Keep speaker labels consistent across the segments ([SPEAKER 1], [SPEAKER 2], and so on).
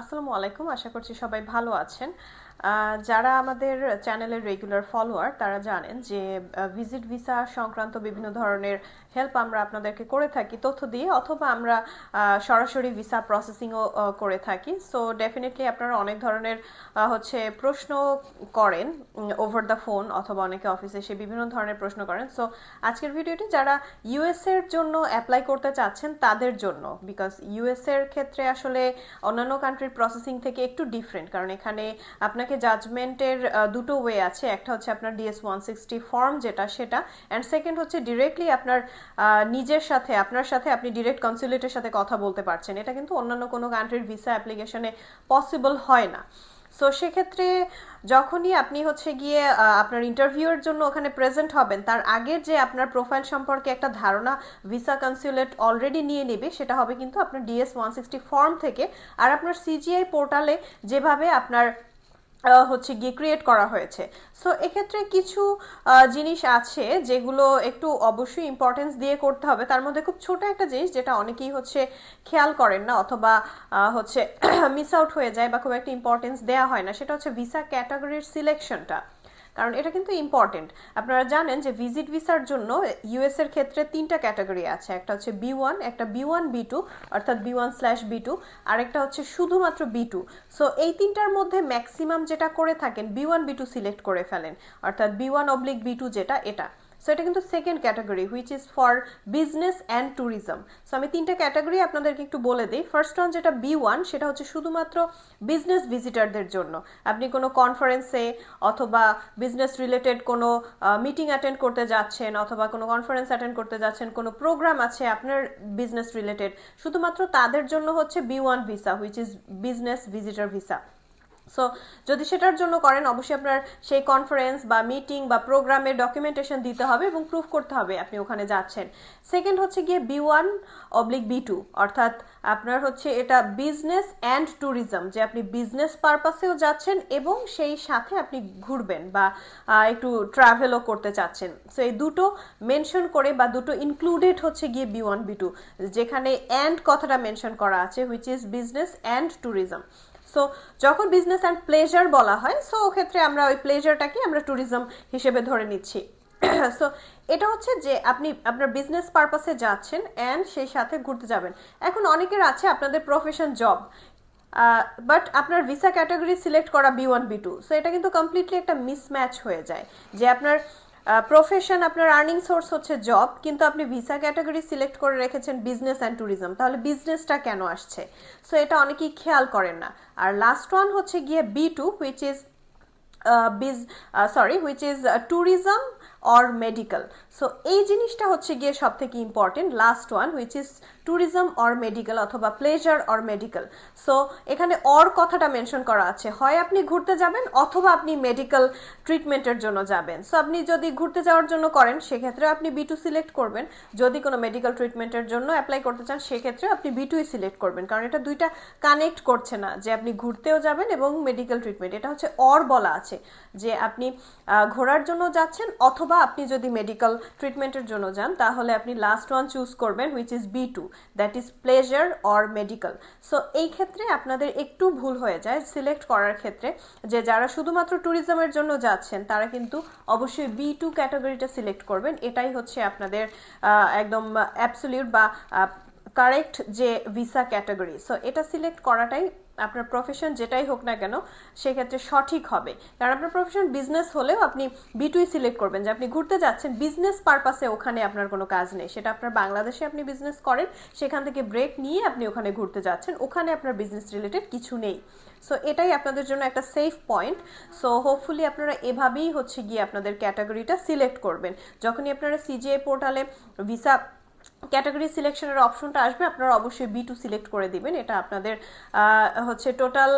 [SPEAKER 1] আসসালামু আলাইকুম। আশা করছি সবাই ভালো আছেন। যারা আমাদের চ্যানেলের রেগুলার ফলোয়ার তারা জানেন যে ভিজিট ভিসা সংক্রান্ত বিভিন্ন ধরনের হেল্প আমরা আপনাদেরকে করে থাকি, তথ্য দিয়ে, অথবা আমরা সরাসরি ভিসা প্রসেসিংও করে থাকি। সো ডেফিনেটলি আপনারা অনেক ধরনের হচ্ছে প্রশ্ন করেন ওভার দ্য ফোন অথবা অনেকে অফিসে এসে বিভিন্ন ধরনের প্রশ্ন করেন। সো আজকের ভিডিওটি যারা ইউএস এর জন্য অ্যাপ্লাই করতে চাচ্ছেন, তাদের জন্য বিকজ ইউএস এর ক্ষেত্রে আসলে অন্যান্য কান্ট্রির প্রসেসিং থেকে একটু ডিফারেন্ট কারণ এখানে আপনাকে জাজমেন্টের দুটো ওয়ে আছে। একটা হচ্ছে আপনার ডিএস ওয়ান সিক্সটি ফর্ম যেটা, সেটা। অ্যান্ড সেকেন্ড হচ্ছে ডিরেক্টলি আপনার নিজের সাথে, আপনার সাথে আপনি ডিরেক্ট কনসুলেটের সাথে কথা বলতে পারছেন। এটা কিন্তু অন্যান্য কোনো কান্ট্রির ভিসা অ্যাপ্লিকেশনে পসিবল হয় না। সো সেক্ষেত্রে যখনই আপনি হচ্ছে গিয়ে আপনার ইন্টারভিউয়ের জন্য ওখানে প্রেজেন্ট হবেন, তার আগের যে আপনার প্রোফাইল সম্পর্কে একটা ধারণা ভিসা কনসুলেট অলরেডি নিয়ে নেবে, সেটা হবে কিন্তু আপনার ডিএস ওয়ান সিক্সটি ফর্ম থেকে। আর আপনার সিজিআই পোর্টালে যেভাবে আপনার হচ্ছে গিয়ে ক্রিয়েট করা হয়েছে। সো এক্ষেত্রে কিছু জিনিস আছে যেগুলো একটু অবশ্যই ইম্পর্টেন্স দিয়ে করতে হবে। তার মধ্যে খুব ছোট একটা জিনিস যেটা অনেকেই হচ্ছে খেয়াল করেন না অথবা হচ্ছে মিস আউট হয়ে যায় বা খুব একটা ইম্পর্টেন্স দেওয়া হয় না, সেটা হচ্ছে ভিসা ক্যাটাগরির সিলেকশনটা কারণ এটা কিন্তু ইম্পর্টেন্ট আপনারা জানেন যে ভিজিট ভিসার জন্য ইউএস এর ক্ষেত্রে তিনটা ক্যাটাগরি আছে। একটা হচ্ছে বি ওয়ান একটা বি ওয়ান বি টু অর্থাৎ B one slash B two আর একটা হচ্ছে শুধুমাত্র বি টু সো এই তিনটার মধ্যে ম্যাক্সিমাম যেটা করে থাকেন B one B two select করে ফেলেন। অর্থাৎ B one oblique B two যেটা, এটা। সো এটা কিন্তু second category which is for business and tourism so আমি তিনটা ক্যাটাগরি আপনাদেরকে একটু বলে দিই। ফার্স্ট ওয়ান যেটা বি ওয়ান সেটা হচ্ছে শুধুমাত্র বিজনেস ভিজিটারদের জন্য। আপনি কোনো কনফারেন্সে অথবা বিজনেস রিলেটেড কোনো মিটিং অ্যাটেন্ড করতে যাচ্ছেন অথবা কোনো কনফারেন্স অ্যাটেন্ড করতে যাচ্ছেন, কোনো প্রোগ্রাম আছে আপনার বিজনেস রিলেটেড শুধুমাত্র তাদের জন্য হচ্ছে B one visa which is business visitor visa so যদি সেটার জন্য করেন, অবশ্যই আপনার সেই কনফারেন্স বা মিটিং বা প্রোগ্রামের ডকুমেন্টেশন দিতে হবে এবং প্রুফ করতে হবে আপনি ওখানে যাচ্ছেন। সেকেন্ড হচ্ছে গিয়ে B one oblique B two অর্থাৎ আপনার হচ্ছে এটা বিজনেস অ্যান্ড ট্যুরিজম যে আপনি বিজনেস পারপাসেও যাচ্ছেন এবং সেই সাথে আপনি ঘুরবেন বা একটু ট্রাভেলও করতে চাচ্ছেন। সো এই দুটো মেনশন করে বা দুটো ইনক্লুডেড হচ্ছে গিয়ে বি ওয়ান বি টু যেখানে অ্যান্ড কথাটা মেনশন করা আছে which is business and tourism so যখন বিজনেস অ্যান্ড প্লেজার বলা হয় সো ক্ষেত্রে আমরা ওই প্লেজারটাকে আমরা ট্যুরিজম হিসেবে ধরে নিচ্ছি। সো এটা হচ্ছে যে আপনি, আপনার বিজনেস পারপাসে যাচ্ছেন অ্যান্ড সেই সাথে ঘুরতে যাবেন। এখন অনেকের আছে আপনাদের প্রফেশন জব বাট আপনার ভিসা ক্যাটাগরি সিলেক্ট করা B one B two so এটা কিন্তু কমপ্লিটলি একটা মিসম্যাচ হয়ে যায়। যে আপনার প্রফেশন আপনার আর্নিং সোর্স হচ্ছে জব কিন্তু আপনি ভিসা ক্যাটাগরি সিলেক্ট করে রেখেছেন বিজনেস অ্যান্ড ট্যুরিজম তাহলে বিজনেসটা কেন আসছে? সো এটা অনেকেই খেয়াল করেন না। আর লাস্ট ওয়ান হচ্ছে গিয়ে B two which is biz sorry which is tourism or medical so এই জিনিসটা হচ্ছে গিয়ে সব থেকে important last one which is tourism or medical অথবা প্লেজার অর মেডিকেল সো এখানে অর কথাটা মেনশন করা আছে। হয় আপনি ঘুরতে যাবেন অথবা আপনি মেডিকেল ট্রিটমেন্টের জন্য যাবেন। সো আপনি যদি ঘুরতে যাওয়ার জন্য করেন, সেক্ষেত্রে আপনি বি টু সিলেক্ট করবেন। যদি কোনো মেডিকেল ট্রিটমেন্টের জন্য অ্যাপ্লাই করতে চান, সেক্ষেত্রে আপনি বি টুই সিলেক্ট করবেন। কারণ এটা দুইটা কানেক্ট করছে না যে আপনি ঘুরতেও যাবেন এবং মেডিকেল ট্রিটমেন্ট এটা হচ্ছে অর বলা আছে। যে আপনি ঘোরার জন্য যাচ্ছেন অথবা আপনি যদি মেডিকেল ট্রিটমেন্টের জন্য যান, তাহলে আপনি লাস্ট ওয়ান চুজ করবেন which is B two that is pleasure or medical so এই ক্ষেত্রে আপনাদের একটু ভুল হয়ে যায় সিলেক্ট করার ক্ষেত্রে, যে যারা শুধুমাত্র ট্যুরিজমের জন্য যাচ্ছেন, তারা কিন্তু অবশ্যই বি টু ক্যাটাগরিটা সিলেক্ট করবেন। এটাই হচ্ছে আপনাদের একদম অ্যাবসলিউট বা কারেক্ট যে ভিসা ক্যাটাগরি সো এটা সিলেক্ট করাটাই আপনার প্রফেশন যেটাই হোক না কেন সেক্ষেত্রে সঠিক হবে। কারণ আপনার প্রফেশন বিজনেস হলেও আপনি বিটুই সিলেক্ট করবেন যে আপনি ঘুরতে যাচ্ছেন বিজনেস পারপাসে ওখানে আপনার কোনো কাজ নেই। সেটা আপনার বাংলাদেশে আপনি বিজনেস করেন, সেখান থেকে ব্রেক নিয়ে আপনি ওখানে ঘুরতে যাচ্ছেন, ওখানে আপনার বিজনেস রিলেটেড কিছু নেই। সো এটাই আপনাদের জন্য একটা সেফ পয়েন্ট সো হোপফুলি আপনারা এভাবেই হচ্ছে গিয়ে আপনাদের ক্যাটাগরিটা সিলেক্ট করবেন। যখনই আপনারা সিজিআই পোর্টালে ভিসা ক্যাটাগরি সিলেকশনের অপশনটা আসবে, আপনারা অবশ্যই বি টু সিলেক্ট করে দিবেন। এটা আপনাদের হচ্ছে টোটাল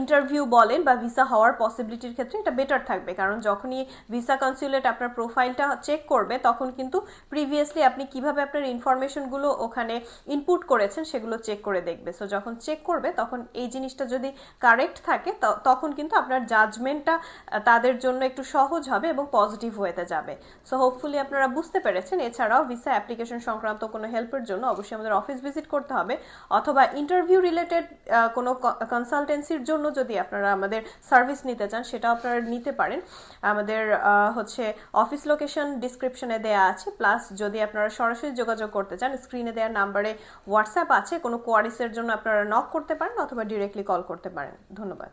[SPEAKER 1] ইন্টারভিউ বলেন বা ভিসা হওয়ার পসিবিলিটির ক্ষেত্রে এটা বেটার থাকবে। কারণ যখনই ভিসা কনসিউলেট আপনার প্রোফাইলটা চেক করবে, তখন কিন্তু প্রিভিয়াসলি আপনি কীভাবে আপনার ইনফরমেশনগুলো ওখানে ইনপুট করেছেন সেগুলো চেক করে দেখবে। সো যখন চেক করবে, তখন এই জিনিসটা যদি কারেক্ট থাকে তখন কিন্তু আপনার জাজমেন্টটা তাদের জন্য একটু সহজ হবে এবং পজিটিভ হতে যাবে। সো হোপফুলি আপনারা বুঝতে পেরেছেন। এছাড়াও ভিসা অ্যাপ্লিকেশন সংক্রান্ত সংক্রান্ত কোনো হেল্পের জন্য অবশ্যই আমাদের অফিস ভিজিট করতে হবে। অথবা ইন্টারভিউ রিলেটেড কোনো কনসালটেন্সির জন্য যদি আপনারা আমাদের সার্ভিস নিতে চান সেটা আপনারা নিতে পারেন। আমাদের হচ্ছে অফিস লোকেশন ডিসক্রিপশনে দেয়া আছে। প্লাস যদি আপনারা সরাসরি যোগাযোগ করতে চান স্ক্রিনে দেওয়া নাম্বারে হোয়াটসঅ্যাপ আছে। কোনো কোয়ারিসের জন্য আপনারা নক করতে পারেন অথবা ডিরেক্টলি কল করতে পারেন। ধন্যবাদ।